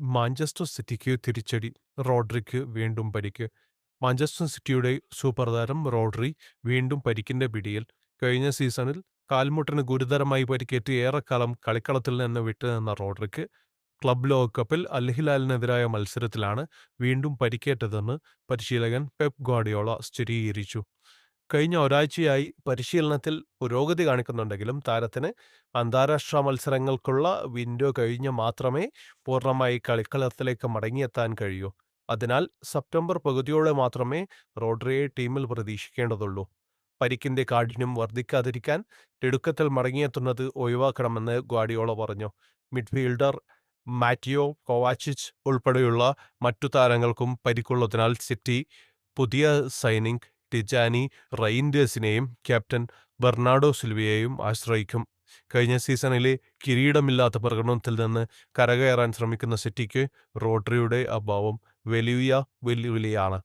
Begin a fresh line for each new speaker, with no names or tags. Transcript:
Manchester സിറ്റിക്ക് തിരിച്ചടി. Rodrick വീണ്ടും പരിക്ക്. മാഞ്ചസ്റ്റർ സിറ്റിയുടെ സൂപ്പർ താരം റോഡ്രി വീണ്ടും പരിക്കിന്റെ പിടിയിൽ. കഴിഞ്ഞ സീസണിൽ കാൽമുട്ടിന് ഗുരുതരമായി പരിക്കേറ്റ് ഏറെക്കാലം കളിക്കളത്തിൽ നിന്ന് വിട്ടുനിന്ന റോഡ്രിക്ക് ക്ലബ് ലോകകപ്പിൽ അൽഹിലാലിനെതിരായ മത്സരത്തിലാണ് വീണ്ടും പരിക്കേറ്റതെന്ന് പരിശീലകൻ പെപ് ഗ്വാഡിയോള സ്ഥിരീകരിച്ചു. കഴിഞ്ഞ ഒരാഴ്ചയായി പരിശീലനത്തിൽ പുരോഗതി കാണിക്കുന്നുണ്ടെങ്കിലും താരത്തിന് അന്താരാഷ്ട്ര മത്സരങ്ങൾക്കുള്ള വിൻഡോ കഴിഞ്ഞ് മാത്രമേ പൂർണമായി കളിക്കളത്തിലേക്ക് മടങ്ങിയെത്താൻ കഴിയൂ. അതിനാൽ സെപ്റ്റംബർ പകുതിയോടെ മാത്രമേ റോഡ്രിയെ ടീമിൽ പ്രതീക്ഷിക്കേണ്ടതുള്ളൂ. പരിക്കിന്റെ കാഠിന്യം വർദ്ധിക്കാതിരിക്കാൻ തിടുക്കത്തിൽ മടങ്ങിയെത്തുന്നത് ഒഴിവാക്കണമെന്ന് ഗ്വാഡിയോള പറഞ്ഞു. മിഡ്ഫീൽഡർ മാറ്റിയോ കോവാച്ചിച്ച് ഉൾപ്പെടെയുള്ള മറ്റു താരങ്ങൾക്കും പരിക്കുള്ളതിനാൽ സിറ്റി പുതിയ സൈനിങ് ടിജാനി റെയിൻഡേഴ്സിനെയും ക്യാപ്റ്റൻ ബെർണാഡോ സിൽവിയെയും ആശ്രയിക്കും. കഴിഞ്ഞ സീസണിലെ കിരീടമില്ലാത്ത പ്രകടനത്തിൽ നിന്ന് കരകയറാൻ ശ്രമിക്കുന്ന സിറ്റിക്ക് റോഡ്രിയുടെ അഭാവം വലിയ വെല്ലുവിളിയാണ്.